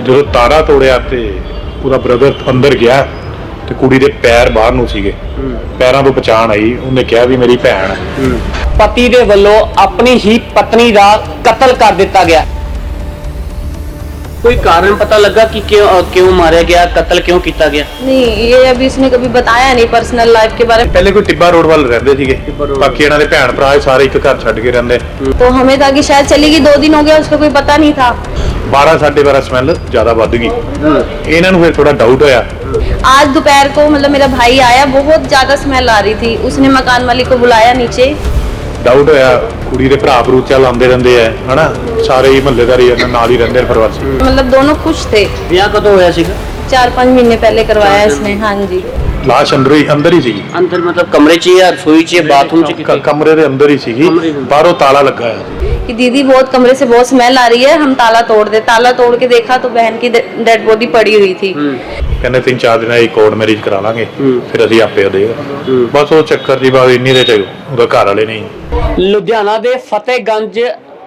ਜਦੋਂ ਤਾਰਾ ਤੋੜਿਆ ਤੇ ਉਹਦਾ ਬ੍ਰਦਰ ਅੰਦਰ ਗਿਆ ਤੇ ਕੁੜੀ ਦੇ ਪੈਰ ਬਾਹਰ ਨੂੰ ਸੀਗੇ ਪੈਰਾਂ ਤੋਂ ਪਛਾਣ ਆਈ ਉਹਨੇ ਕਿਹਾ ਵੀ ਮੇਰੀ ਭੈਣ ਹੈ ਪਤੀ ਦੇ ਵੱਲੋਂ ਆਪਣੀ ਹੀ ਪਤਨੀ ਦਾ ਕਤਲ ਕਰ ਦਿੱਤਾ ਗਿਆ ਕੋਈ ਕਾਰਨ ਪਤਾ ਲੱਗਾ ਕਿ ਕਿਉਂ ਅ, ਕਿਉਂ ਮਾਰਿਆ ਗਿਆ ਕਤਲ ਕਿਉਂ ਕੀਤਾ ਗਿਆ नहीं ये अभी इसने कभी बताया नहीं पर्सनल लाइफ के बारे ਪਹਿਲੇ ਕੋਈ ਟਿੱਬਾ ਰੋਡ ਵੱਲ ਰਹਿੰਦੇ ਸੀਗੇ ਟਿੱਬਾ road ਬਾਕੀ ਇਹਨਾਂ ਦੇ ਭੈਣ ਭਰਾ ਸਾਰੇ ਇੱਕ ਘਰ ਛੱਡ ਕੇ ਰਹਿੰਦੇ में तो हमें था कि शायद चलेगी दो दिन हो गया उसको कोई पता नहीं था 12 12:30 ਸਮੈਲ ਜ਼ਿਆਦਾ ਵੱਧ ਗਈ ਇਹਨਾਂ ਨੂੰ ਫਿਰ ਥੋੜਾ ਡਾਊਟ ਹੋਇਆ आज दोपहर को मतलब मेरा भाई आया बहुत ज्यादा स्मेल आ रही थी उसने मकान मालिक को बुलाया नीचे ਡਾਊਟ ਹੋਇਆ ਕੁੜੀ ਦੇ ਭਰਾ ਭਰੂ ਚੱਲ ਆਉਂਦੇ ਰਹਿੰਦੇ ਆ ਹਨਾ ਸਾਰੇ ਹੀ ਮਹੱਲੇਦਾਰੀ ਇਹਨਾਂ ਨਾਲ ਹੀ ਰਹਿੰਦੇ ਨੇ ਪ੍ਰਵਾਸੀ मतलब दोनों खुश थे ਵਿਆਹ ਕਦੋਂ ਹੋਇਆ ਸੀਗਾ चार पाँच महीने पहले करवाया इसने हाँ जी ਲਾਸ਼ ਅੰਦਰ ਹੀ ਅੰਦਰ ਹੀ ਸੀਗੀ ਅੰਦਰ ਮਤਲਬ ਕਮਰੇ 'ਚ ਜਾਂ ਰਸੋਈ 'ਚ ਬਾਥਰੂਮ 'ਚ ਕ- ਕਿਤੇ ਕਮਰੇ ਦੇ ਅੰਦਰ ਹੀ ਸੀਗੀ ਕਮਰੇ ਦੇ ਅੰਦਰ। ਬਾਹਰੋਂ ਤਾਲਾ ਲੱਗਾ ਹੋਇਆ ਸੀ कि दीदी बहुत कमरे से बहुत स्मेल आ रही है हम ताला तोड़ दे ताला तोड़ के देखा तो बहन की डेड बॉडी पड़ी हुई थी ਹੂੰ ਕਹਿੰਦੇ ਤਿੰਨ ਚਾਰ ਦਿਨਾਂ ਦੀ ਕੋਰਟ ਮੈਰਿਜ ਕਰਾ ਲਾਂਗੇ ਹੂੰ। ਫਿਰ ਅਸੀਂ ਆਪੇ ਦੇਗਾ ਹੂੰ। ਬਸ ਉਹ ਚੱਕਰ ਦੀ ਬਾਤ ਇੰਨੀ ਦੇ ਚ ਉਹਦਾ ਘਰ ਵਾਲੇ ਨਹੀਂ ਲੁਧਿਆਣਾ ਦੇ ਫਤਿਹਗੰਜ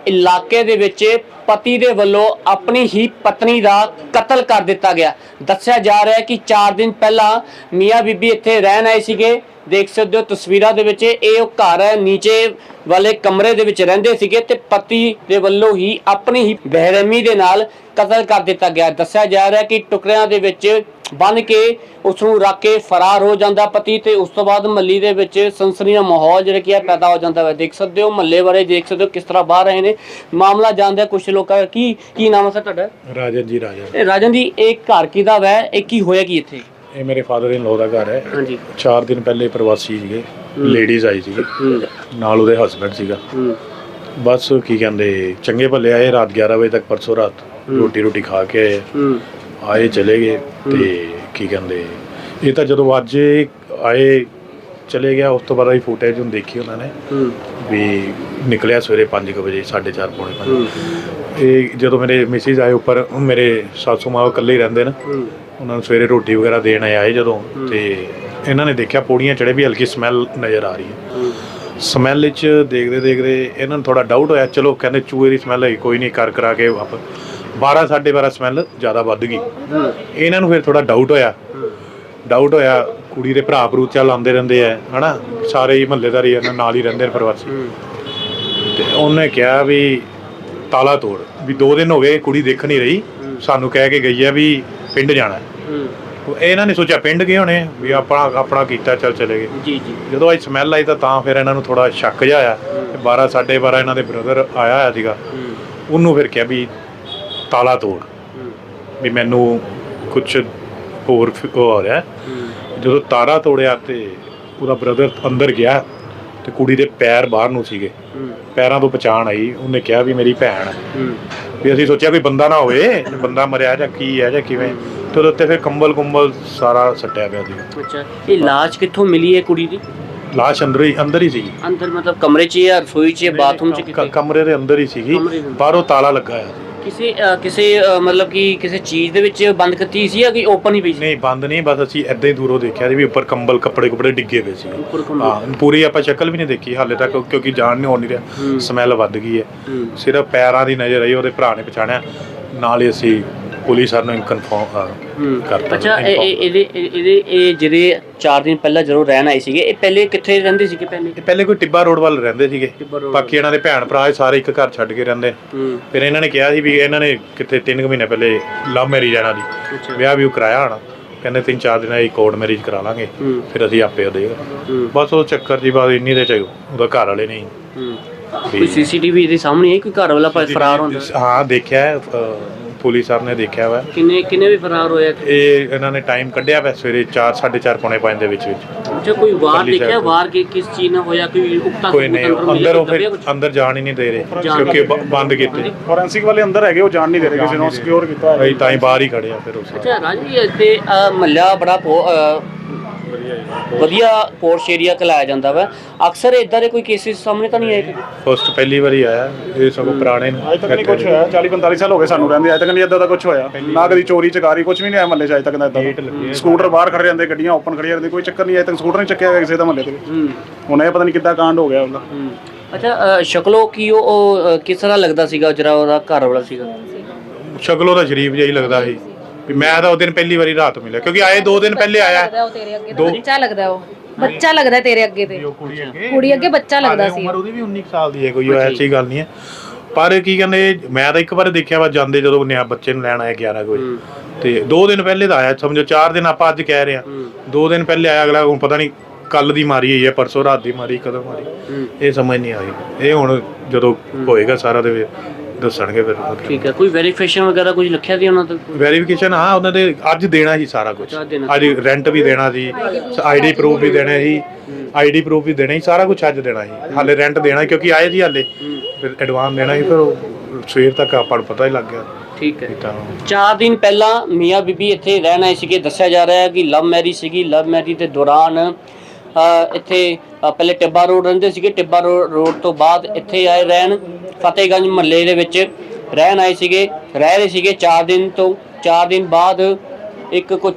ਇਲਾਕੇ ਦੇ ਵਿੱਚ ਪਤੀ ਦੇ ਵੱਲੋਂ ਆਪਣੀ ਹੀ ਪਤਨੀ ਦਾ ਕਤਲ ਕਰ ਦਿੱਤਾ ਗਿਆ। ਦੱਸਿਆ ਜਾ ਰਿਹਾ ਹੈ ਕਿ 4 ਦਿਨ ਪਹਿਲਾਂ ਮੀਆਂ ਬੀਬੀ ਇੱਥੇ ਰਹਿਣ ਆਏ ਸੀਗੇ। ਦੇਖ ਸਕਦੇ ਹੋ ਤਸਵੀਰਾਂ ਦੇ ਵਿੱਚ ਇਹ ਉਹ ਘਰ ਹੈ, ਨੀਚੇ ਵਾਲੇ ਕਮਰੇ ਦੇ ਵਿੱਚ ਰਹਿੰਦੇ ਸੀਗੇ ਤੇ ਪਤੀ ਦੇ ਵੱਲੋਂ ਹੀ ਆਪਣੀ ਹੀ ਬਹਿਰਮੀ ਦੇ ਨਾਲ ਕਤਲ ਕਰ ਦਿੱਤਾ ਗਿਆ। ਦੱਸਿਆ ਜਾ ਰਿਹਾ ਕਿ ਟੁਕੜਿਆਂ ਦੇ ਵਿੱਚ ਬੰਨ ਕੇ ਉਸ ਨੂੰ ਰੱਖ ਕੇ ਫਰਾਰ ਹੋ ਜਾਂਦਾ ਪਤੀ ਤੇ ਉਸ ਤੋਂ ਬਾਅਦ ਮੱਲੀ ਦੇ ਵਿੱਚ ਸਨਸਨੀ ਮਾਹੌਲ ਜਿਹੜਾ ਕੀ ਹੈ, ਪੈਦਾ ਹੋ ਜਾਂਦਾ ਹੈ। ਦੇਖ ਸਕਦੇ ਹੋ ਮੱਲੇ ਬਾਰੇ, ਦੇਖ ਸਕਦੇ ਹੋ ਕਿਸ ਤਰ੍ਹਾਂ ਬਾਹਰ ਰਹੇ ਨੇ। ਮਾਮਲਾ ਜਾਣਦੇ ਕੁਝ ਲੋਕਾਂ ਦਾ ਕੀ ਕੀ ਨਾਮ ਹੈ ਸਰ ਤੁਹਾਡਾ? ਰਾਜਨ ਜੀ ਰਾਜਨ। ਇਹ ਰਾਜਨ ਜੀ ਇਹ ਘਰ ਕਿਹਦਾ ਵੈ? ਇਹ ਕੀ ਹੋਇਆ ਕੀ ਇੱਥੇ? ਇਹ ਮੇਰੇ ਫਾਦਰ ਇਨ ਲਾਅ ਦਾ ਘਰ ਹੈ। ਹਾਂਜੀ। 4 ਦਿਨ ਪਹਿਲੇ ਪ੍ਰਵਾਸੀ ਸੀਗੇ। ਲੇਡੀਜ਼ ਆਈ ਸੀਗੀ। ਨਾਲ ਉਹਦੇ ਹਸਬੰਡ ਸੀਗਾ। ਬਸ ਕੀ ਕਹਿੰਦੇ ਚੰਗੇ ਭਲੇ ਆਏ ਰਾਤ 11 ਵਜੇ ਤੱਕ ਪਰਸੋਂ ਰਾਤ। ਰੋਟੀ ਰੋਟੀ ਖਾ ਕੇ ਆਏ। ਚਲੇ ਗਏ ਤੇ ਕੀ ਕਹਿੰਦੇ ਇਹ ਤਾਂ ਜਦੋਂ ਅੱਜ ਆਏ ਚਲੇ ਗਿਆ ਉਸ ਤੋਂ ਬਾਅਦ ਹੀ ਫੁਟੇਜ ਹੁਣ ਦੇਖੀ ਉਹਨਾਂ ਨੇ। ਵੀ ਨਿਕਲਿਆ ਸਵੇਰੇ 5 ਵਜੇ 4:30 ਪੌਣੇ ਹੂੰ। 5 ਇਹ ਜਦੋਂ ਮੇਰੇ ਮਿਸਿਸ ਆਏ ਉੱਪਰ ਮੇਰੇ ਸਾਸੂ ਮਾਂ ਉਹ ਇਕੱਲੇ ਹੀ ਰਹਿੰਦੇ ਨੇ। ਉਹਨਾਂ ਨੂੰ ਸਵੇਰੇ ਰੋਟੀ ਵਗੈਰਾ ਦੇਣ ਆਏ ਜਦੋਂ ਤੇ ਇਹਨਾਂ ਨੇ ਦੇਖਿਆ ਪੌੜੀਆਂ ਚੜੇ ਵੀ ਹਲਕੀ ਸਮੈਲ ਨਜ਼ਰ ਆ ਰਹੀ ਹੈ। ਸਮੈਲ ਵਿੱਚ ਦੇਖਦੇ ਦੇਖਦੇ ਇਹਨਾਂ ਨੂੰ ਥੋੜਾ ਡਾਊਟ ਹੋਇਆ ਚਲੋ ਕਹਿੰਦੇ ਚੂਹੇ ਦੀ ਸਮੈਲ ਹੈ ਕੋਈ ਨਹੀਂ ਕਰ ਕਰਾ ਕੇ ਵਾਪਸ 12 12:30 ਸਮੈਲ ਜ਼ਿਆਦਾ ਵੱਧ ਗਈ। ਇਹਨਾਂ ਨੂੰ ਫਿਰ ਥੋੜਾ ਡਾਊਟ ਹੋਇਆ। ਡਾਊਟ ਹੋਇਆ ਕੁੜੀ ਦੇ ਭਰਾ ਭਰੂ ਚੱਲ ਆਉਂਦੇ ਰਹਿੰਦੇ ਆ ਹਨਾ? ਸਾਰੇ ਹੀ ਮਹੱਲੇਦਾਰੀ ਇਹਨਾਂ ਨਾਲ ਹੀ ਰਹਿੰਦੇ ਨੇ ਪ੍ਰਵਾਸੀ। ਤੇ ਉਹਨੇ ਕਿਹਾ ਵੀ ਤਾਲਾ ਤੋੜ ਵੀ 2 ਦਿਨ ਹੋ ਗਏ ਕੁੜੀ ਦੇਖ ਨਹੀਂ ਰਹੀ ਸਾਨੂੰ ਕਹਿ ਕੇ ਗਈ ਆ ਵੀ ਪਿੰਡ ਜਾਣਾ। ਹੈ। ਇਹਨਾਂ ਨੇ ਸੋਚਿਆ ਪਿੰਡ ਗਏ ਹੋਣੇ ਵੀ ਆਪਣਾ ਆਪਣਾ ਕੀਤਾ ਚੱਲ ਚਲੇ ਗਏ। ਜੀ ਜੀ। ਜਦੋਂ ਅੱਜ ਸਮੈਲ ਆਈ ਤਾਂ ਤਾਂ ਫਿਰ ਇਹਨਾਂ ਨੂੰ ਥੋੜਾ ਸ਼ੱਕ ਜਿਹਾ ਆਇਆ। ਤੇ 12 12:30 ਇਹਨਾਂ ਦੇ ਬ੍ਰਦਰ ਆਇਆ ਹੋਇਆ ਸੀਗਾ। ਉਹਨੂੰ ਫਿਰ ਕਿਹਾ ਵੀ ਤਾਲਾ ਤੋੜ। ਵੀ ਮੈਨੂੰ ਕੁਝ ਹੋਰ ਫਿ- ਉਹ ਹੋ ਰਿਹਾ। ਹੈ। ਜਦੋਂ ਤਾਰਾ ਤੋੜਿਆ ਤੇ ਉਹਦਾ ਬ੍ਰਦਰ ਅੰਦਰ ਗਿਆ ਤੇ ਕੁੜੀ ਦੇ ਪੈਰ ਬਾਹਰ ਨੂੰ ਸੀਗੇ। ਹੂੰ। ਪੈਰਾਂ ਤੋਂ ਪਛਾਣ ਆਈ ਉਹਨੇ ਕਿਹਾ ਵੀ ਮੇਰੀ ਭੈਣ ਹੈ। ਵੀ ਅਸੀਂ ਸੋਚਿਆ ਕੋਈ ਬੰਦਾ ਨਾ ਹੋਵੇ ਬੰਦਾ ਮਰਿਆ ਜਾਂ ਕੀ ਹੈ ਜਾਂ ਕਿਵੇਂ। ਤੇ ਉਹਦੇ ਉੱਤੇ ਫਿਰ ਕੰਬਲ ਕੁੰਬਲ ਸਾਰਾ ਸੱਟਿਆ ਪਿਆ ਸੀ। ਅੱਛਾ। ਇਹ ਲਾਸ਼ ਕਿੱਥੋਂ ਮਿਲੀ ਹੈ ਕੁੜੀ ਦੀ? ਲਾਸ਼ ਅੰਦਰ ਹੀ ਅੰਦਰ ਹੀ ਸੀਗੀ। ਅੰਦਰ ਮਤਲਬ ਕਮਰੇ 'ਚ ਜਾਂ ਰਸੋਈ 'ਚ ਬਾਥਰੂਮ 'ਚ ਕਿਤੇ? ਕਮਰੇ ਦੇ ਅੰਦਰ ਹੀ ਸੀਗੀ। ਬਾਹਰੋਂ ਤਾਲਾ ਲੱਗਾ ਹੋਇਆ ਸੀ। ਕਿਸੇ ਅ, ਕਿਸੇ ਅ, ਮਤਲਬ ਕਿ ਕਿਸੇ ਚੀਜ਼ ਦੇ ਵਿੱਚ ਬੰਦ ਕੀਤੀ ਸੀ ਜਾਂ ਕਿ ਓਪਨ ਹੀ ਪਈ ਸੀ? ਨਹੀਂ ਬੰਦ ਨਹੀਂ ਬਸ ਅਸੀਂ ਐਦਾਂ ਹੀ ਦੂਰੋਂ ਦੇਖਿਆ ਸੀ ਵੀ ਉੱਪਰ ਕੰਬਲ ਕੱਪੜੇ ਕੁਪੜੇ ਡਿੱਗੇ ਪਏ ਸੀ। ਉੱਪਰ ਕੰਬਲ। ਹਾਂ ਪੂਰੀ ਆਪਾਂ ਸ਼ਕਲ ਵੀ ਨਹੀਂ ਦੇਖੀ ਹਾਲੇ ਤੱਕ ਕਿਉਂਕਿ ਜਾਣ ਨਹੀਂ ਹੋ ਨਹੀਂ। ਰਿਹਾ ਸਮੈਲ ਵੱਧ ਗਈ ਹੈ। ਹੂੰ। ਸਿਰਫ ਪੈਰਾਂ ਦੀ ਨਜ਼ਰ ਆਈ ਉਹਦੇ ਭਰਾ ਨੇ ਪਛਾਣਿਆ। ਨਾਲ ਹੀ ਅਸੀਂ ਪੁਲਿਸ ਸਰ ਨੂੰ ਕਨਫਰਮ ਕਰਤਾ ਅੱਛਾ ਇਹ ਇਹ- ਇਹਦੇ ਇਹ- ਇਹਦੇ ਇਹ ਜਿਹੜੇ 4 ਦਿਨ ਪਹਿਲਾਂ ਜਦੋਂ ਰਹਿਣ ਆਏ ਸੀਗੇ ਇਹ ਪਹਿਲੇ ਕਿੱਥੇ ਰਹਿੰਦੇ ਸੀਗੇ ਪਹਿਲੇ? ਇਹ ਪਹਿਲੇ ਕੋਈ ਟਿੱਬਾ ਰੋਡ ਵੱਲ ਰਹਿੰਦੇ ਸੀਗੇ। ਟਿੱਬਾ road ਬਾਕੀ ਇਹਨਾਂ ਦੇ ਭੈਣ ਭਰਾ ਸਾਰੇ ਇੱਕ ਘਰ ਛੱਡ ਕੇ ਰਹਿੰਦੇ। ਹੂੰ। ਫਿਰ ਇਹਨਾਂ ਨੇ ਕਿਹਾ ਸੀ ਵੀ ਇਹਨਾਂ ਨੇ ਕਿਤੇ 3 ਮਹੀਨੇ ਪਹਿਲੇ ਲਵ ਮੈਰਿਜ ਇਹਨਾਂ ਦੀ। ਵਿਆਹ ਵੀ ਉਹ ਕਰਾਇਆ ਹੋਣਾ। ਕਹਿੰਦੇ ਤਿੰਨ ਚਾਰ ਦਿਨਾਂ ਦੀ ਕੋਰਟ ਮੈਰਿਜ ਕਰਾ ਲਾਂਗੇ। ਹੂੰ। ਫਿਰ ਅਸੀਂ ਆਪੇ ਦੇਗਾ ਹੂੰ। ਬਸ ਉਹ ਚੱਕਰ ਦੀ ਬਾਤ ਇੰਨੀ ਦੇ ਚ ਉਹਦਾ ਘਰ ਵਾਲੇ ਨਹੀਂ ਹੂੰ। ਕੋਈ ਸੀਸੀਟੀਵੀ ਦੇ ਸਾਹਮਣੇ ਹੈ ਕੋਈ ਘਰ ਵਾਲਾ ਭਾਵੇਂ ਫਰਾਰ ਹੁੰਦਾ? ਹਾਂ ਦੇਖਿਆ ਹੈ, ਅ, ਪੁਲਿਸ ਸਰ ਨੇ ਦੇਖਿਆ ਵਾ। ਕਿੰਨੇ ਕਿੰਨੇ ਵੀ ਫਰਾਰ ਹੋਇਆ ਇਹ ਇਹਨਾਂ ਨੇ ਟਾਈਮ ਕੱਢਿਆ ਵਾ ਸਵੇਰੇ 4 4:30 ਪੌਣੇ 5 ਦੇ ਵਿੱਚ ਵਿੱਚ। ਅੱਛਾ ਕੋਈ ਵਾਰ ਦੇਖਿਆ। ਵਾਰ ਕਿ ਕਿਸ ਚੀਜ਼ ਨਾਲ ਹੋਇਆ? ਕੋਈ ਉਕਤਾ ਕੋਈ ਨਹੀਂ ਅੰਦਰ ਉਹ ਫਿਰ? ਅੰਦਰ ਜਾਣ ਹੀ ਨਹੀਂ ਦੇ ਰਹੇ ਕਿਉਂਕਿ ਬੰਦ ਕੀਤੇ। ਫੋਰੈਂਸਿਕ ਵਾਲੇ ਅੰਦਰ ਹੈਗੇ ਉਹ ਜਾਣ ਨਹੀਂ ਦੇ ਰਹੇ ਕਿਸੇ ਨੂੰ ਸਿਕਿਉਰ ਕੀਤਾ ਅਸੀਂ ਤਾਂ ਹੀ ਬਾਹਰ ਹੀ ਖੜੇ ਆ ਫਿਰ ਉਸ ਅੱਛਾ ਰਾਜ ਇੱਥੇ ਮਹੱਲਾ ਬੜਾ ਵਧੀਆ ਪੋਰਸ਼ ਏਰੀਆ ਕਲਾਇਆ ਜਾਂਦਾ ਵਾ। ਅਕਸਰ ਇਦਾਂ ਦੇ ਕੋਈ ਕੇਸਿਸ ਸਾਹਮਣੇ ਤਾਂ ਨਹੀਂ ਆਏ ਕਦੇ? ਫਸਟ ਪਹਿਲੀ ਵਾਰੀ ਆਇਆ ਇਹ ਸਗੋਂ ਪੁਰਾਣੇ ਨੇ। ਅੱਜ ਤੱਕ ਨਹੀਂ ਕੁਝ ਹੋਇਆ। 40 45 ਸਾਲ ਹੋ ਗਏ ਸਾਨੂੰ ਰਹਿੰਦੇ ਅੱਜ ਤੱਕ ਨਹੀਂ ਇਦਾਂ ਦਾ ਕੁਝ ਹੋਇਆ। ਨਾ ਕਦੀ ਚੋਰੀ ਚਕਾਰੀ ਕੁਝ ਵੀ ਨਹੀਂ ਆਇਆ ਮਹੱਲੇ 'ਚ ਅੱਜ ਤੱਕ ਦਾ। ਇਦਾਂ ਸਕੂਟਰ ਬਾਹਰ ਖੜੇ ਰਹਿੰਦੇ ਗੱਡੀਆਂ ਓਪਨ ਖੜੀਆਂ ਰਹਿੰਦੀਆਂ ਕੋਈ ਚੱਕਰ ਨਹੀਂ ਅਜੇ ਤੱਕ ਸਕੂਟਰ ਨਹੀਂ ਚੱਕਿਆ ਗਿਆ ਕਿਸੇ ਦਾ ਮਹੱਲੇ ਦੇ ਵਿੱਚ। ਹੂੰ। ਹੁਣ ਇਹ ਪਤਾ ਨਹੀਂ ਕਿੱਦਾਂ ਕਾਂਡ ਹੋ ਗਿਆ ਉਹਦਾ। ਹੂੰ। ਅੱਛਾ ਸ਼ਕਲੋ ਕੀ ਉਹ ਕਿਸ ਤਰ੍ਹਾਂ ਲੱਗਦਾ ਸੀਗਾ ਜਿਹੜਾ ਉਹਦਾ ਘਰ ਵਾਲਾ ਸੀਗਾ? ਸ਼ਕਲੋਂ ਦਾ ਸ਼ਰੀਫ ਜਿਹਾ ਹੀ ਲੱਗਦਾ ਸੀ। ਵੀ ਮੈਂ ਤਾਂ ਉਹ ਦਿਨ ਪਹਿਲੀ ਵਾਰੀ ਰਾਤ ਮਿਲਿਆ ਕਿਉਂਕਿ ਆਏ ਦੋ ਦਿਨ ਪਹਿਲੇ ਆਇਆ। ਲੱਗਦਾ ਉਹ ਤੇਰੇ ਅੱਗੇ ਦੋ- ਤਾਂ ਬੱਚਾ ਲੱਗਦਾ ਉਹ। ਬੱਚਾ ਲੱਗਦਾ ਤੇਰੇ ਅੱਗੇ ਤੇ। ਉਹ ਕੁੜੀ ਅੱਗੇ। ਕੁੜੀ ਅੱਗੇ ਬੱਚਾ ਲੱਗਦਾ ਸੀ। ਉਮਰ ਉਹਦੀ ਵੀ 19 ਕੁ ਸਾਲ ਦੀ ਹੈ ਕੋਈ ਐਸੀ ਗੱਲ ਨਹੀਂ ਹੈ। ਪਰ ਕੀ ਕਹਿੰਦੇ ਮੈਂ ਤਾਂ ਇੱਕ ਵਾਰ ਦੇਖਿਆ ਵਾ ਜਾਂਦੇ ਜਦੋਂ ਨਿਆ ਬੱਚੇ ਨੂੰ ਲੈਣ ਆਇਆ 11 ਕੋਈ ਤੇ ਦੋ ਦਿਨ ਪਹਿਲੇ ਤਾਂ ਆਇਆ ਸਮਝੋ 4 ਦਿਨ ਆਪਾਂ ਅੱਜ ਕਹਿ ਰਹੇ ਆ ਦੋ ਦਿਨ ਪਹਿਲੇ ਆਇਆ ਅਗਲਾ ਹੁਣ ਪਤਾ ਨਹੀਂ ਕੱਲ ਦੀ ਮਾਰੀ ਹੋਈ ਹੈ ਪਰਸੋਂ ਰਾਤ ਦੀ ਮਾਰੀ ਕਦੋਂ ਮਾਰੀ। ਇਹ ਸਮਝ ਨਹੀਂ ਆਈ। ਇਹ ਹੁਣ ਜਦੋਂ ਹੋਏਗਾ ਸਾਰਾ ਤੇ ਦੱਸਣਗੇ ਫਿਰ। ਠੀਕ ਹੈ ਕੋਈ ਵੈਰੀਫਿਕੇਸ਼ਨ ਵਗੈਰਾ ਕੁਝ ਲਿਖਿਆ ਸੀ ਉਹਨਾਂ ਤੋਂ? ਵੈਰੀਫਿਕੇਸ਼ਨ ਹਾਂ ਉਹਨਾਂ ਦੇ ਅੱਜ ਦੇਣਾ ਸੀ ਸਾਰਾ ਕੁਝ ਅੱਜ ਦੇਣਾ ਅੱਜ ਰੈਂਟ ਵੀ ਦੇਣਾ ਸੀ ਆਈਡੀ ਪ੍ਰੂਫ ਵੀ ਦੇਣਾ ਸੀ ਆਈਡੀ ਪ੍ਰੂਫ ਵੀ ਦੇਣਾ ਸੀ ਸਾਰਾ ਕੁਝ ਅੱਜ ਦੇਣਾ ਸੀ। ਹਾਲੇ ਰੈਂਟ ਦੇਣਾ ਕਿਉਂਕਿ ਆਏ ਸੀ ਹਾਲੇ। ਫਿਰ ਐਡਵਾਂਸ ਦੇਣਾ ਸੀ ਫਿਰ ਉਹ ਸਵੇਰ ਤੱਕ ਆਪਾਂ ਨੂੰ ਪਤਾ ਹੀ ਲੱਗ ਗਿਆ। ਠੀਕ ਹੈ। ਤਾਂ ਚਾਰ ਦਿਨ ਪਹਿਲਾਂ ਮੀਆਂ ਬੀਬੀ ਇੱਥੇ ਰਹਿਣ ਆਏ ਸੀਗੇ। ਦੱਸਿਆ ਜਾ ਰਿਹਾ ਹੈ ਕਿ ਲਵ ਮੈਰਿਜ ਸੀਗੀ। ਲਵ ਮੈਰਿਜ ਦੇ ਦੌਰਾਨ ਇੱਥੇ ਪਹਿਲੇ ਟਿੱਬਾ ਰੋਡ ਰਹਿੰਦੇ ਸੀਗੇ। ਟਿੱਬਾ ਰੋ- ਰੋਡ ਤੋਂ ਬਾਅਦ ਇੱਥੇ ਆਏ ਰਹਿਣ। ਫਤਿਹਗੰਜ ਮਹੱਲੇ ਦੇ ਵਿੱਚ ਰਹਿਣ ਆਏ ਸੀਗੇ। ਰਹਿ ਰਹੇ ਸੀਗੇ 4 ਦਿਨ ਤੋਂ। 4 ਦਿਨ ਬਾਅਦ ਇੱਕ ਕੁਝ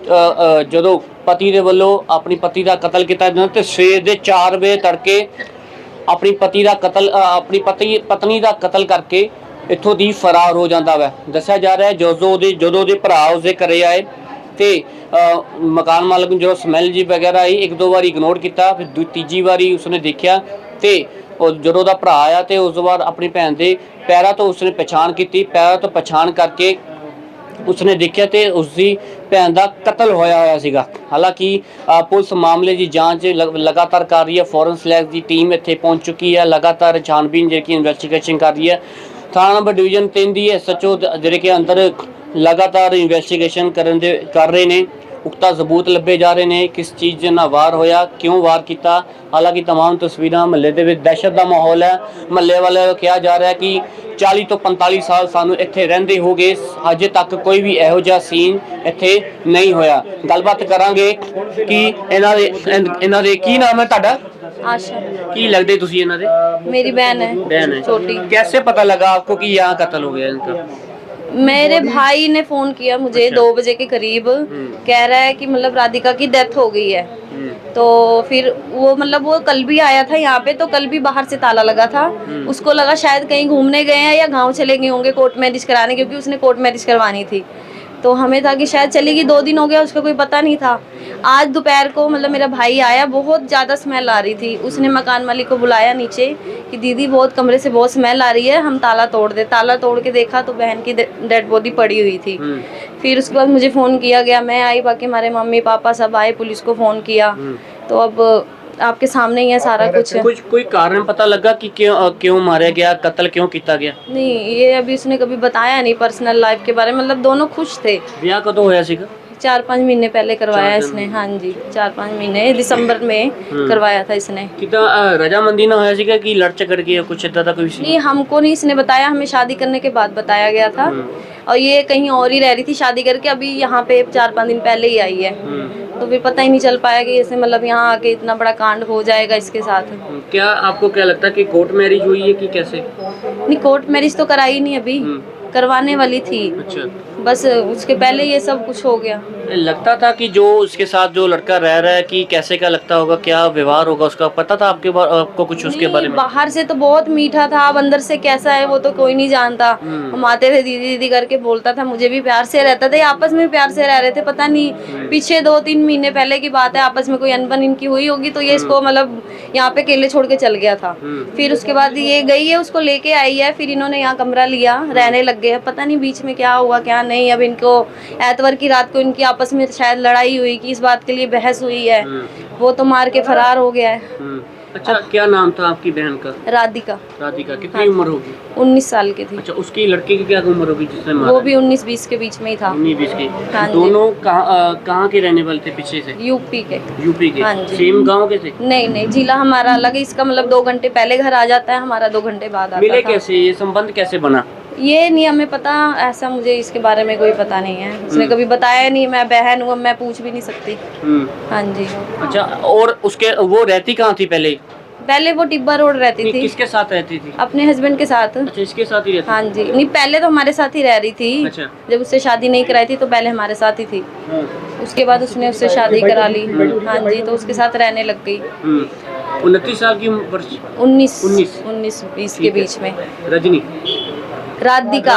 ਜਦੋਂ ਪਤੀ ਦੇ ਵੱਲੋਂ ਆਪਣੀ ਪਤੀ ਦਾ ਕਤਲ ਕੀਤਾ ਜਾਂਦਾ ਤੇ ਸਵੇਰ ਦੇ 4 ਵਜੇ ਤੜਕੇ ਆਪਣੀ ਪਤੀ ਦਾ ਕਤਲ ਆਪਣੀ ਪਤੀ, ਪਤਨੀ ਦਾ ਕਤਲ ਕਰਕੇ ਇੱਥੋਂ ਦੀ ਫਰਾਰ ਹੋ ਜਾਂਦਾ ਵੈ। ਦੱਸਿਆ ਜਾ ਰਿਹਾ ਹੈ, ਜਦੋਂ ਉਹਦੇ ਜਦੋਂ ਉਹਦੇ ਭਰਾ ਉਸਦੇ ਘਰੇ ਆਏ ਤੇ ਮਕਾਨ ਮਾਲਕ ਨੂੰ ਜਦੋਂ ਸਮੈਲ ਜੀ ਵਗੈਰਾ ਆਈ, ਇੱਕ ਦੋ ਵਾਰੀ ਇਗਨੋਰ ਕੀਤਾ, ਫਿਰ ਦੂ- ਤੀਜੀ ਵਾਰੀ ਉਸਨੇ ਦੇਖਿਆ ਤੇ ਉਹ ਜਦੋਂ ਉਹਦਾ ਭਰਾ ਆਇਆ ਤੇ ਉਸ ਤੋਂ ਬਾਅਦ ਆਪਣੀ ਭੈਣ ਦੇ ਪੈਰਾਂ ਤੋਂ ਉਸਨੇ ਪਛਾਣ ਕੀਤੀ, ਪੈਰਾਂ ਤੋਂ ਪਛਾਣ ਕਰਕੇ ਉਸਨੇ ਦੇਖਿਆ ਤੇ ਉਸਦੀ ਭੈਣ ਦਾ ਕਤਲ ਹੋਇਆ ਹੋਇਆ ਸੀਗਾ। ਹਾਲਾਂਕਿ ਪੁਲਿਸ ਮਾਮਲੇ ਦੀ ਜਾਂਚ ਲਗ- ਲਗਾਤਾਰ ਕਰ ਰਹੀ ਹੈ ਫੋਰੈਂਸ ਲੈਬ ਦੀ ਟੀਮ ਇੱਥੇ ਪਹੁੰਚ ਚੁੱਕੀ ਹੈ, ਲਗਾਤਾਰ ਛਾਣਬੀਨ ਜਿਹੜੀ ਕਿ ਇਨਵੈਸਟੀਗੇਸ਼ਨ ਕਰ ਰਹੀ ਹੈ। ਥਾਣਾ ਨੰਬਰ ਡਿਵੀਜ਼ਨ 3 ਦੀ ਐਸਐਚਓ ਜਿਹੜੇ ਕਿ ਅੰਦਰ ਲਗਾਤਾਰ ਇਨਵੈਸਟੀਗੇਸ਼ਨ ਕਰਨ ਦੇ ਕਰ ਰਹੇ ਨੇ ਉਕਤਾ ਸਬੂਤ ਲੱਭੇ ਜਾ ਰਹੇ ਨੇ ਕਿਸ ਚੀਜ਼ ਦੇ ਨਾਲ ਵਾਰ ਹੋਇਆ ਕਿਉਂ ਵਾਰ ਕੀਤਾ ਹਾਲਾਂਕਿ तमाम ਤਸਵੀਰਾਂ ਮਹੱਲੇ ਦੇ ਵਿੱਚ ਦਹਿਸ਼ਤ ਦਾ ਮਾਹੌਲ ਹੈ ਮਹੱਲੇ ਵਾਲਿਆਂ ਨੂੰ ਕਿਹਾ ਜਾ ਰਿਹਾ ਹੈ ਕਿ 40 ਤੋਂ 45 ਸਾਲ ਸਾਨੂੰ ਇੱਥੇ ਰਹਿੰਦੇ ਹੋਗੇ ਅਜੇ ਤੱਕ ਕੋਈ ਵੀ ਇਹੋ ਜਿਹਾ ਸੀਨ ਇੱਥੇ ਨਹੀਂ ਹੋਇਆ ਗੱਲਬਾਤ ਕਰਾਂਗੇ ਕਿ ਇਹਨਾਂ ਦੇ ਇਨ- ਇਹਨਾਂ ਦੇ ਕੀ ਨਾਮ ਹੈ ਤੁਹਾਡਾ आशा ਕੀ ਲੱਗਦੇ ਤੁਸੀਂ ਇਹਨਾਂ ਦੇ मेरी बहन है बहन है छोटी कैसे पता लगा आपको कि यहाँ कत्ल हो गया इनका मेरे भाई ने फ़ोन किया मुझे अच्छा। दो बजे के करीब। कह रहा है कि मतलब राधिका की डेथ हो गई है। हम्म, तो फिर वो मतलब वो कल भी आया था यहाँ पे तो कल भी बाहर से ताला लगा था। हम्म। उसको लगा शायद कहीं घूमने गए हैं या गाँव चले गए होंगे कोर्ट मैरिज कराने क्योंकि उसने कोर्ट मैरिज करवानी थी। तो हमें था कि शायद चलेगी दो दिन हो गया उसका कोई पता नहीं था। आज दोपहर को मतलब मेरा भाई आया बहुत ज़्यादा स्मेल आ रही थी। उसने मकान मालिक को बुलाया नीचे कि दीदी बहुत कमरे से बहुत स्मेल आ रही है हम ताला तोड़ दे। ताला तोड़ के देखा तो बहन की डेड बॉडी पड़ी हुई थी। हम्म, फिर उसके बाद मुझे फ़ोन किया गया मैं आई बाकी हमारे मम्मी पापा सब आए पुलिस को फ़ोन किया। हम्म। तो अब आपके सामने ही है सारा कुछ कुछ कोई कारण पता लगा कि क्यों अ, क्यों मारा गया कत्ल क्यों किया गया नहीं ये अभी उसने कभी बताया नहीं पर्सनल लाइफ के बारे में मतलब दोनों खुश थे ਵਿਆਹ ਕਦੋਂ ਹੋਇਆ ਸੀਗਾ चार पाँच महीने पहले करवाया चार इसने हाँ जी चार पाँच महीने दिसंबर में करवाया था इसने ਕਿਦਾਂ ਰਜਾਮੰਦੀ ਨਾਲ ਹੋਇਆ ਸੀਗਾ ਕਿ ਲੜ ਝਗੜ ਕੇ ਕੁਛ ਇਦਾਂ ਦਾ ਕੋਈ ਸੀ नहीं हमको नहीं इसने बताया हमें शादी करने के बाद बताया गया था और ये कहीं और ही रह रही थी शादी करके अभी यहाँ पे चार पाँच दिन पहले ही आई है हम्म, तो फिर पता ही नहीं चल पाया कि ऐसे मतलब यहाँ आके इतना बड़ा कांड हो जाएगा इसके साथ क्या आपको क्या लगता है कि कोर्ट मैरिज हुई है कि कैसे नहीं कोर्ट मैरिज तो कराई नहीं अभी हम्म, करवाने वाली थी अच्छा बस उसके पहले ये सब कुछ हो गया। लगता था कि जो उसके साथ जो लड़का रह रहा है कि कैसे का लगता होगा क्या व्यवहार होगा उसका? पता था आपके आपको कुछ उसके बारे में? बाहर से तो बहुत मीठा था अब अंदर से कैसा है वो तो कोई नहीं जानता। हम्म। हम आते थे दीदी दीदी करके बोलता था मुझे भी प्यार से रहता था ये आपस में प्यार से रह रहे थे पता नहीं हम्म। पीछे दो तीन महीने पहले की बात है आपस में कोई अनबन इनकी हुई होगी तो ये इसको मतलब यहाँ पे अकेले छोड़ के चल गया था। हम्म, फिर उसके बाद ये गई है उसको लेके आई है फिर इन्होंने यहाँ कमरा लिया रहने लग गए पता नहीं बीच में क्या हुआ क्या नहीं अब इनको एतवार की रात को इनकी आपस में शायद लड़ाई हुई कि इस बात के लिए बहस हुई है। हम्म, वो तो मार के फरार हो गया है। हम्म। अच्छा क्या नाम था आपकी बहन का? राधिका। राधिका कितनी हाँ। उम्र होगी? उन्नीस साल की थी। अच्छा उसकी लड़के की क्या उम्र होगी जिसने वो भी उन्नीस बीस के बीच में ही था। उन्नीस बीस की। हाँ दोनों कहाँ के रहने वाले थे पीछे से? यूपी के। यूपी के। हाँ। सेम गाँव के थे? नहीं नहीं जिला हमारा अलग है। इसका मतलब दो घंटे पहले घर आ जाता है हमारा दो घंटे बाद आता मिले कैसे? ये संबंध कैसे बना? ये नहीं हमें पता ऐसा मुझे इसके बारे में कोई पता नहीं है। उसने कभी बताया नहीं मैं बहन हूँ मैं पूछ भी नहीं सकती। हम्म, हाँ जी। अच्छा और उसके वो रहती कहाँ थी पहले? पहले वो टिब्बा रोड रहती थी। किसके साथ रहती थी? अपने हस्बैंड के साथ। अच्छा इसके साथ ही रहती हाँ जी। नहीं पहले तो हमारे साथ ही रह रही थी। अच्छा। जब उससे शादी नहीं कराई थी तो पहले हमारे साथ ही थी। हम्म, उसके बाद उसने उससे शादी करा ली। हाँ जी तो उसके साथ रहने लग गई। हम्म। उनतीस साल की उन्नीस। उन्नीस। उन्नीस बीस के बीच में। रजनी। ਰਾਧਿਕਾ।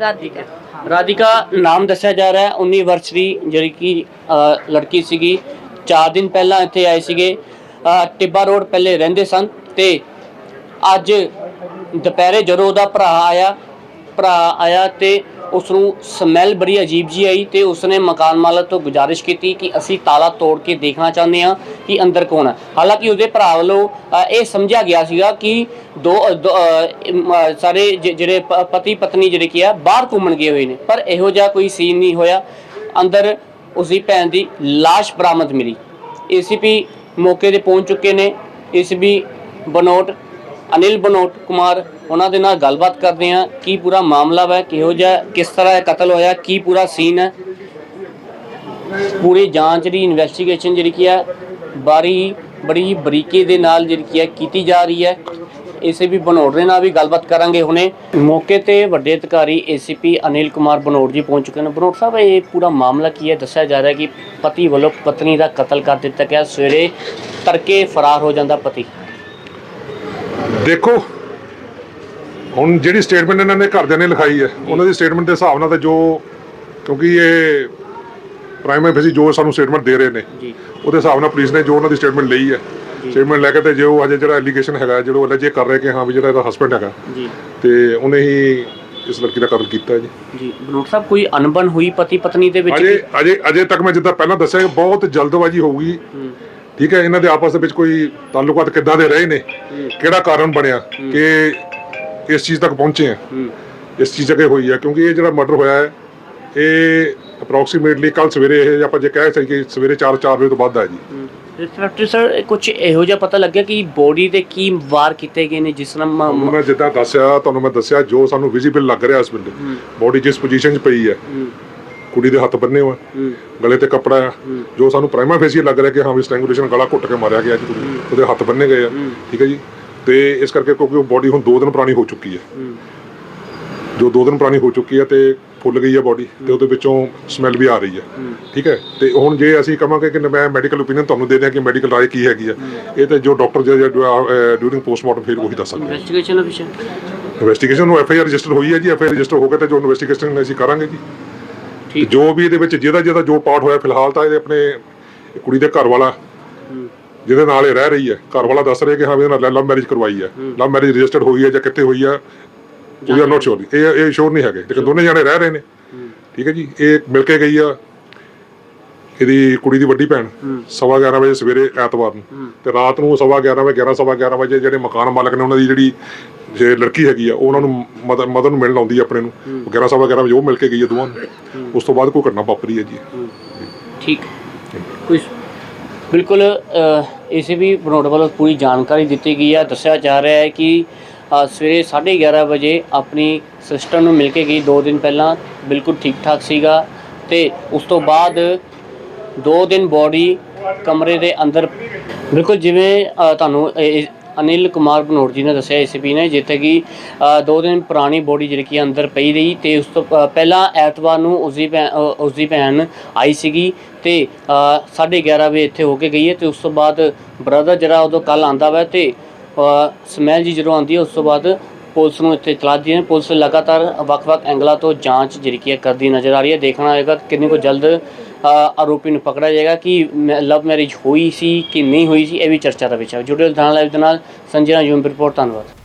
ਰਾਧਿਕਾ। ਰਾਧਿਕਾ। ਨਾਮ ਦੱਸਿਆ ਜਾ ਰਿਹਾ ਹੈ। 19 ਵਰਸ਼ ਦੀ ਜਿਹੜੀ ਕਿ ਲੜਕੀ ਸੀਗੀ। 4 ਦਿਨ ਪਹਿਲਾਂ ਇੱਥੇ ਆਏ ਸੀਗੇ। ਟਿੱਬਾ ਰੋਡ ਪਹਿਲੇ ਰਹਿੰਦੇ ਸਨ ਤੇ ਅੱਜ ਦੁਪਹਿਰੇ ਜਦੋਂ ਉਹਦਾ ਭਰਾ ਆਇਆ ਭਰਾ ਆਇਆ ਤੇ ਉਸ ਨੂੰ ਸਮੈਲ ਬੜੀ ਅਜੀਬ ਜੀ ਆਈ ਤੇ ਉਸਨੇ ਮਕਾਨ ਮਾਲਕ ਤੋਂ ਗੁਜ਼ਾਰਿਸ਼ ਕੀਤੀ ਕਿ ਅਸੀਂ ਤਾਲਾ ਤੋੜ ਕੇ ਦੇਖਣਾ ਚਾਹੁੰਦੇ ਹਾਂ ਕਿ ਅੰਦਰ ਕੌਣ ਹੈ ਹਾਲਾਂਕਿ ਉਹਦੇ ਭਰਾ ਵੱਲੋਂ ਅ, ਇਹ ਸਮਝਿਆ ਗਿਆ ਸੀਗਾ ਕਿ ਦੋ ਅ, ਦੋ, ਅ, ਅਮ, ਅ, ਸਾਰੇ ਜ- ਜਿਹੜੇ ਪ- ਪਤੀ ਪਤਨੀ ਜਿਹੜੇ ਕੀ ਆ ਬਾਹਰ ਘੁੰਮਣ ਗਏ ਹੋਏ ਨੇ। ਪਰ ਇਹੋ ਜਿਹਾ ਕੋਈ ਸੀਨ ਨਹੀਂ ਹੋਇਆ। ਅੰਦਰ ਉਸਦੀ ਭੈਣ ਦੀ ਲਾਸ਼ ਬਰਾਮਦ ਮਿਲੀ। ਏਸੀਪੀ ਮੌਕੇ ਤੇ ਪਹੁੰਚ ਚੁੱਕੇ ਨੇ। ਏਸੀਪੀ ਬਨੋਟ ਅਨਿਲ ਬਨੋਟ ਕੁਮਾਰ ਉਹਨਾਂ ਦੇ ਨਾਲ ਗੱਲਬਾਤ ਕਰਦੇ ਹਾਂ, ਕੀ ਪੂਰਾ ਮਾਮਲਾ ਹੈ ਕਿਹੋ ਜਿਹਾ, ਕਿਸ ਤਰ੍ਹਾਂ ਇਹ ਕਤਲ ਹੋਇਆ, ਕੀ ਪੂਰਾ ਸੀਨ ਹੈ। ਪੂਰੀ ਜਾਂਚ ਦੀ ਇਨਵੈਸਟੀਗੇਸ਼ਨ ਜਿਹੜੀ ਕੀ ਹੈ, ਬਾਰੀ, ਬੜੀ ਬਰੀਕੀ ਦੇ ਨਾਲ ਜਿਹੜੀ ਕੀ ਹੈ, ਕੀਤੀ ਜਾ ਰਹੀ ਹੈ। ਇਸੇ ਵੀ ਬਨੋੜ ਦੇ ਨਾਲ ਵੀ ਗੱਲਬਾਤ ਕਰਾਂਗੇ ਹੁਣੇ। ਮੌਕੇ ਤੇ ਵੱਡੇ ਅਧਿਕਾਰੀ ਏਸੀਪੀ ਅਨਿਲ ਕੁਮਾਰ ਬਨੋੜ ਜੀ ਪਹੁੰਚ ਚੁੱਕੇ ਨੇ। ਬਨੋੜ ਸਾਹਿਬ, ਇਹ ਪੂਰਾ ਮਾਮਲਾ ਕੀ ਹੈ? ਦੱਸਿਆ ਜਾ ਰਿਹਾ ਕਿ ਪਤੀ ਵੱਲੋਂ ਪਤਨੀ ਦਾ ਕਤਲ ਕਰ ਦਿੱਤਾ ਗਿਆ। ਸਵੇਰੇ ਤੜਕੇ ਫਰਾਰ ਹੋ ਜਾਂਦਾ ਪਤੀ। ਦੇਖੋ ਹੁਣ ਜਿਹੜੀ ਸਟੇਟਮੈਂਟ ਇਹਨਾਂ ਨੇ ਘਰਦਿਆਂ ਨੇ ਲਿਖਾਈ ਹੈ ਉਹਨਾਂ ਦੀ ਸਟੇਟਮੈਂਟ ਦੇ ਹਿਸਾਬ ਨਾਲ ਤਾਂ ਜੋ ਕਿਉਂਕਿ ਇਹ ਪ੍ਰਾਈਮਰੀ ਫੇਸੀ ਜੋ ਸਾਨੂੰ ਸਟੇਟਮੈਂਟ ਦੇ ਰਹੇ ਨੇ ਜੀ। ਉਹਦੇ ਹਿਸਾਬ ਨਾਲ ਪੁਲਿਸ ਨੇ ਜੋ ਉਹਨਾਂ ਦੀ ਸਟੇਟਮੈਂਟ ਲਈ ਹੈ ਸਟੇਟਮੈਂਟ ਲੈ ਕੇ ਤੇ ਜੋ ਅਜੇ ਜਿਹੜਾ ਐਲੀਗੇਸ਼ਨ ਹੈਗਾ ਜਿਹੜਾ ਉਹ ਅਲੱਜੇ ਕਰ ਰਹੇ ਕਿ ਹਾਂ ਵੀ ਜਿਹੜਾ ਇਹਦਾ ਹਸਬੰਡ ਹੈਗਾ ਜੀ। ਤੇ ਉਹਨੇ ਹੀ ਇਸ ਲੜਕੀ ਦਾ ਕਤਲ ਕੀਤਾ ਜੀ। ਜੀ। ਬਨੋੜ ਸਾਹਿਬ ਕੋਈ ਅਨਬਨ ਹੋਈ ਪਤੀ ਪਤਨੀ ਦੇ ਵਿੱਚ ਅਜੇ ਅਜੇ ਅਜੇ ਤੱਕ ਮੈਂ ਜਿੱਦਾਂ ਪਹਿਲਾਂ ਦੱਸਿਆ ਬਹੁਤ ਜਲਦਬਾਜ਼ੀ ਹੋਊਗੀ। ਠੀਕ ਹੈ ਇਹਨਾਂ ਦੇ ਆਪਸ ਦੇ ਵਿੱਚ ਕੋਈ ਤਾਲੁਕਾਤ ਕਿੱਦਾਂ ਦੇ ਰਹੇ ਨੇ ਕਿਹੜਾ ਕਾਰਨ ਬਣਿਆ ਕਿ ਇਸ ਚੀਜ਼ ਤੱਕ ਪਹੁੰਚੇ ਆ ਇਸ ਚੀਜ਼ ਅੱਗੇ ਹੋਈ ਹੈ ਕਿਉਂਕਿ ਇਹ ਜਿਹੜਾ ਮਰਡਰ ਹੋਇਆ ਹੈ ਇਹ ਅਪਰੋਕਸੀਮੇਟਲੀ ਕੱਲ ਸਵੇਰੇ ਇਹ ਆਪਾਂ ਜੇ ਕਹਿ ਸਕੀਏ ਸਵੇਰੇ 4-4 ਵਜੇ ਤੋਂ ਬਾਅਦ ਹੈ ਜੀ। ਇੰਸਪੈਕਟਰ ਸਰ ਕੁਝ ਇਹੋ ਜਿਹਾ ਪਤਾ ਲੱਗਿਆ ਕਿ ਬੋਡੀ ਦੇ ਕੀ ਵਾਰ ਕੀਤੇ ਗਏ ਨੇ ਜਿਸ ਨਾਲ ਮ- ਜਿੱਦਾਂ ਦੱਸਿਆ ਤੁਹਾਨੂੰ ਮੈਂ ਦੱਸਿਆ ਜੋ ਸਾਨੂੰ ਵਿਜ਼ੀਬਲ ਲੱਗ ਰਿਹਾ ਇਸ ਵੇਲੇ ਬੋਡੀ ਜਿਸ ਪੋਜੀਸ਼ਨ 'ਚ ਪਈ ਹੈ ਕੁੜੀ ਦੇ ਹੱਥ ਬੰਨੇ ਹੋਏ ਗਲੇ ਤੇ ਕੱਪੜਾ ਹੈ। ਜੋ ਸਾਨੂੰ ਪ੍ਰਾਈਮਾ ਫੇਸੀ ਲੱਗ ਰਿਹਾ ਕਿ ਹਾਂ ਵੀ ਸਟ੍ਰੈਂਗੂਲੇਸ਼ਨ ਗਲਾ ਘੁੱਟ ਕੇ ਮਾਰਿਆ ਗਿਆ ਜੀ। ਉਹਦੇ ਹੱਥ ਬੰਨੇ ਗਏ ਆ। ਠੀਕ ਹੈ ਜੀ? ਤੇ ਇਸ ਕਰਕੇ ਕਿਉਂਕਿ ਉਹ ਬੋਡੀ ਹੁਣ 2 ਦਿਨ ਪੁਰਾਣੀ ਹੋ ਚੁੱਕੀ ਹੈ। ਜੋ 2 ਦਿਨ ਪੁਰਾਣੀ ਹੋ ਚੁੱਕੀ ਹੈ ਤੇ ਫੁੱਲ ਗਈ ਹੈ ਬੋਡੀ ਤੇ ਉਹਦੇ ਵਿੱਚੋਂ ਸਮੈਲ ਵੀ ਆ ਰਹੀ ਹੈ। ਠੀਕ ਹੈ? ਤੇ ਹੁਣ ਜੇ ਅਸੀਂ ਕਹਾਂਗੇ ਕਿ ਮੈਂ ਮੈਡੀਕਲ ਓਪੀਨੀਅਨ ਤੁਹਾਨੂੰ ਦੇ ਦਿਆਂ ਕਿ ਮੈਡੀਕਲ ਰਾਏ ਕੀ ਹੈਗੀ ਆ ਇਹ ਤੇ ਜੋ ਡਾਕਟਰ ਜਿਹੜੇ ਡਿਊਰਿੰਗ ਪੋਸਟਮਾਰਟਮ ਫਿਰ ਉਹੀ ਦੱਸ ਸਕਦੇ ਇਨਵੈਸਟੀਗੇਸ਼ਨ ਅਫੀਸ਼ਰ ਇਨਵੈਸਟੀਗੇਸ਼ਨ ਨੂੰ ਐਫ ਆਈ ਆਰ ਰਜਿਸਟਰ ਹੋਈ ਹੈ ਜੀ ਐਫ ਆਈ ਆਰ ਰਜਿਸਟਰ ਹੋ ਕੇ ਤੇ ਜੋ ਇਨਵੈਸਟੀਗੇਸ਼ਨ ਅਸੀਂ ਕਰਾਂਗੇ ਜੀ। ਜੋ ਵੀ ਇਹਦੇ ਵਿੱਚ ਜਿਹਦਾ ਜਿਹਦਾ ਜੋ ਪਾਰਟ ਹੋਇਆ ਫਿਲਹਾਲ ਤਾਂ ਇਹਦੇ ਆਪਣੇ ਕੁੜੀ ਦੇ ਘਰ ਵਾਲਾ ਜਿਹਦੇ ਨਾਲ ਇਹ ਰਹਿ ਰਹੀ ਹੈ। ਘਰ ਵਾਲਾ ਦੱਸ ਰਿਹਾ ਕਿ ਹਾਂ ਵੀ ਇਹਨਾਂ ਨਾਲ ਲਵ ਮੈਰਿਜ ਕਰਵਾਈ ਹੈ। ਲਵ ਮੈਰਿਜ ਰਜਿਸਟਰਡ ਹੋਈ ਹੈ ਜਾਂ ਕਿੱਥੇ ਹੋਈ ਹੈ ਵੀ ਆਰ ਨਾਟ ਸ਼ੋਰ ਇਹ ਇਹ ਸ਼ੋਰ ਨਹੀਂ ਹੈਗੇ। ਲੇਕਿਨ ਦੋਨੇ ਜਾਣੇ ਰਹਿ ਰਹੇ ਨੇ। ਠੀਕ ਹੈ ਜੀ। ਇਹ ਮਿਲ ਕੇ ਗਈ ਆ ਇਹਦੀ ਕੁੜੀ ਦੀ ਵੱਡੀ ਭੈਣ ਸਵਾ 11 ਵਜੇ ਸਵੇਰੇ ਐਤਵਾਰ ਨੂੰ। ਤੇ ਰਾਤ ਨੂੰ ਸਵਾ 11 ਵਜੇ 11 ਸਵਾ 11 ਵਜੇ ਜਿਹੜੇ ਮਕਾਨ ਮਾਲਕ ਨੇ ਉਹਨਾਂ ਦੀ ਜਿਹੜੀ ਜੇ ਲੜਕੀ ਹੈਗੀ ਆ ਉਹ ਉਹਨਾਂ ਨੂੰ ਮਦਰ ਮਦਰ ਨੂੰ ਮਿਲਣ ਆਉਂਦੀ ਆ ਆਪਣੇ ਨੂੰ। 11 ਸਵਾ 11 ਵਜੇ ਉਹ ਮਿਲ ਕੇ ਗਈ ਆ ਦੋਵਾਂ ਨੂੰ। ਉਸ ਤੋਂ ਬਾਅਦ ਕੋਈ ਘਟਨਾ ਵਾਪਰੀ ਹੈ ਜੀ। ਠੀਕ। ਕੋਈ ਬਿਲਕੁਲ ਇਸੇ ਵੀ ਬਨੋਡ ਵੱਲੋਂ ਪੂਰੀ ਜਾਣਕਾਰੀ ਦਿੱਤੀ ਗਈ ਹੈ ਦੱਸਿਆ ਜਾ ਰਿਹਾ ਹੈ ਕਿ ਅ, ਸਵੇਰੇ 11:30 ਵਜੇ ਆਪਣੀ ਸਿਸਟਰ ਨੂੰ ਮਿਲ ਕੇ ਗਈ। 2 ਦਿਨ ਪਹਿਲਾਂ ਬਿਲਕੁਲ ਠੀਕ ਠਾਕ ਸੀਗਾ ਤੇ ਉਸ ਤੋਂ ਬਾਅਦ 2 ਦਿਨ ਬੋਡੀ ਕਮਰੇ ਦੇ ਅੰਦਰ ਬਿਲਕੁਲ ਜਿਵੇਂ ਤੁਹਾਨੂੰ ਅਨਿਲ ਕੁਮਾਰ ਬਨੋੜ ਜੀ ਨੇ ਦੱਸਿਆ ਏਸੀਪੀ ਨੇ ਜਿੱਥੇ ਕਿ ਦੋ ਦਿਨ ਪੁਰਾਣੀ ਬੋਡੀ ਜਿਹੜੀ ਕਿ ਅੰਦਰ ਪਈ ਰਹੀ ਤੇ ਉਸ ਤੋਂ ਪਹਿਲਾਂ ਐਤਵਾਰ ਨੂੰ ਉਸਦੀ ਭੈਣ ਅ, ਉਸਦੀ ਭੈਣ ਆਈ ਸੀਗੀ ਤੇ 11:30 ਵਜੇ ਇੱਥੇ ਹੋ ਕੇ ਗਈ ਹੈ ਤੇ ਉਸ ਤੋਂ ਬਾਅਦ ਬ੍ਰਦਰ ਜਿਹੜਾ ਉਦੋਂ ਕੱਲ ਆਂਦਾ ਵਾ ਤੇ ਸਮੈਲ ਜੀ ਜਦੋਂ ਆਉਂਦੀ ਹੈ ਉਸ ਤੋਂ ਬਾਅਦ ਪੁਲਿਸ ਨੂੰ ਇੱਥੇ ਇਤਲਾਹ ਦਿੱਤੀ ਹੈ। ਪੁਲਿਸ ਲਗਾਤਾਰ ਵੱਖ-ਵੱਖ ਐਂਗਲਾਂ ਤੋਂ ਜਾਂਚ ਜਿਹੜੀ ਕੀ ਕਰਦੀ ਨਜ਼ਰ ਆ ਰਹੀ ਹੈ। ਦੇਖਣਾ ਹੋਏਗਾ ਕਿੰਨੀ ਕੋ ਜਲਦ ਆਰੋਪੀ ਨੂੰ ਪਕੜਿਆ ਜਾਏਗਾ ਕਿ ਲਵ ਮੈਰਿਜ ਹੋਈ ਸੀ ਕਿ ਨਹੀਂ ਹੋਈ ਸੀ, ਇਹ ਵੀ ਚਰਚਾ ਦਾ ਵਿਸ਼ਾ ਹੈ ਜੁੜੇ ਨਾਲ ਲਾਈਵ ਦੇ ਨਾਲ ਸੰਜਨਾ ਯੂਮ ਰਿਪੋਰਟ, ਧੰਨਵਾਦ।